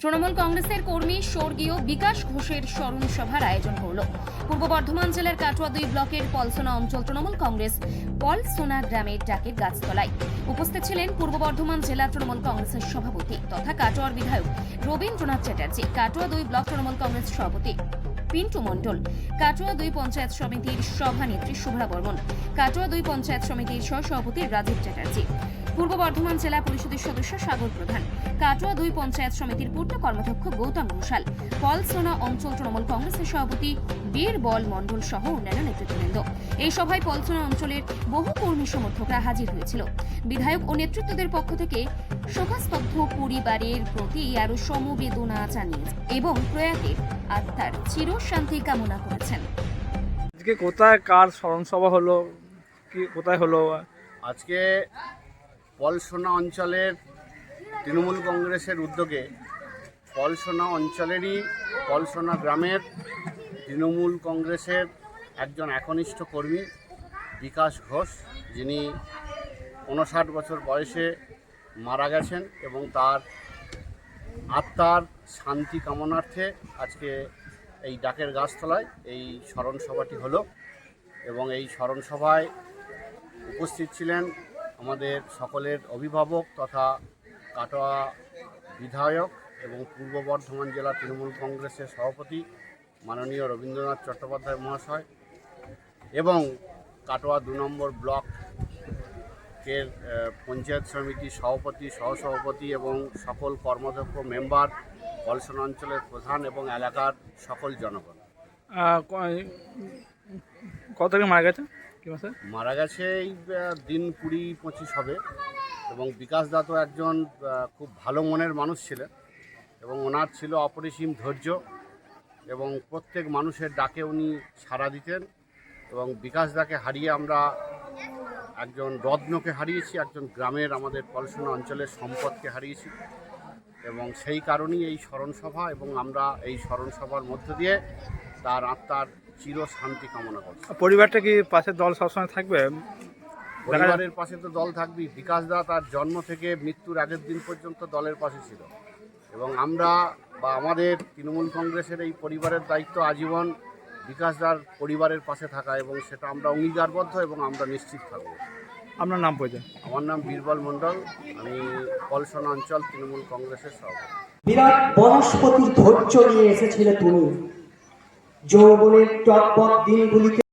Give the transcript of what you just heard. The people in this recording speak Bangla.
তৃণমূল কংগ্রেসের কর্মী স্বর্গীয় বিকাশ ঘোষের স্মরণ সভার আয়োজন হল। পূর্ব বর্ধমান জেলার কাটোয়া দুই ব্লকের পলসোনা অঞ্চল তৃণমূল কংগ্রেস পলসোনা গ্রামের ডাকের গাছতলায়। উপস্থিত ছিলেন পূর্ব বর্ধমান জেলা তৃণমূল কংগ্রেসের সভাপতি তথা কাটোয়ার বিধায়ক রবীন্দ্রনাথ চ্যাটার্জি, কাটোয়া দুই ব্লক তৃণমূল কংগ্রেস সভাপতি পিন্টু মণ্ডল, কাটোয়া দুই পঞ্চায়েত সমিতির সভানেত্রী শুভ্রা বর্মন, কাটোয়া দুই পঞ্চায়েত সমিতির সহ সভাপতি রাজীব চ্যাটার্জি। পূর্ব বর্ধমান জেলা পরিষদের সদস্য সাগর প্রধান। কাটোয়া দুই পঞ্চায়েত সমিতির পূর্ত কর্মাধ্যক্ষ গৌতম ঘোষাল। পলসোনা অঞ্চল তৃণমূল কংগ্রেসের সভাপতি বীর বল মণ্ডল সহ অন্যান্য নেতৃত্ববৃন্দ। এই সভায় পলসোনা অঞ্চলের বহু কর্মী সমর্থকরা হাজির হয়েছিল। বিধায়ক ও নেতৃত্বদের পক্ষ থেকে শোকাস্তব্ধ পরিবারের প্রতি আরও সমবেদনা জানিয়েছে এবং প্রয়াতের আত্মার চিরশান্তি কামনা করেছেন। আজকে কোথায় কার স্মরণ সভা হলো? কি কোথায় হলো? আজকে পলসোনা অঞ্চলের তৃণমূল কংগ্রেসের উদ্যোগে পলসোনা অঞ্চলেরই পলসোনা গ্রামের তৃণমূল কংগ্রেসের একজন একনিষ্ঠ কর্মী, বিকাশ ঘোষ, যিনি উনষাট বছর বয়সে মারা গেছেন এবং তার আত্মার শান্তি কামনার্থে আজকে এই ডাকের গাছতলায় এই স্মরণসভাটি হলো এবং এই স্মরণসভায় উপস্থিত ছিলেন আমাদের সকলের অভিভাবক তথা কাটোয়া বিধায়ক এবং পূর্ব বর্ধমান জেলা তৃণমূল কংগ্রেসের সভাপতি মাননীয় রবীন্দ্রনাথ চট্টোপাধ্যায় মহাশয় এবং কাটোয়া দু নম্বর ব্লকের আহ, পঞ্চায়েত সমিতির সভাপতি সহসভাপতি এবং সকল কর্মদক্ষ মেম্বার পলসন অঞ্চলের প্রধান এবং এলাকার সকল জনগণ। কত মারা গেছে? মারা গেছে এই দিন কুড়ি পঁচিশ হবে। এবং বিকাশ দা তো একজন খুব ভালো মনের মানুষ ছিলেন। এবং ওনার ছিল অপরিসীম ধৈর্য। এবং প্রত্যেক মানুষের ডাকে উনি সাড়া দিতেন। এবং বিকাশ দাকে হারিয়ে আমরা একজন রত্নকে হারিয়েছি, একজন গ্রামের আমাদের পলসোনা অঞ্চলের সম্পদকে হারিয়েছি। এবং সেই কারণেই এই স্মরণসভা এবং আমরা এই স্মরণসভার মধ্য দিয়ে তার আত্মার চির শান্তি কামনা করছি। পরিবারটা কি পাশে দল সবসময় থাকবে? পরিবারের পাশে তো দল থাকবেই বিকাশ দা তার জন্ম থেকে মৃত্যুর আগের দিন পর্যন্ত দলের পাশে ছিল। এবং আমরা বা আমাদের তৃণমূল কংগ্রেসের এই পরিবারের দায়িত্ব আজীবন বিকাশ দার পরিবারের পাশে থাকা এবং সেটা আমরা অঙ্গীকারবদ্ধ এবং আমরা নিশ্চিত থাকব। আপনার নাম পরিচয়? আমার নাম বীরবল মণ্ডল। আমি পলসনা অঞ্চল তৃণমূল কংগ্রেসের সভাপতি। বিরাট বনস্পতির ধৈর্য নিয়ে এসেছিলে তুমি। যৌবনের চটপট দিনগুলিকে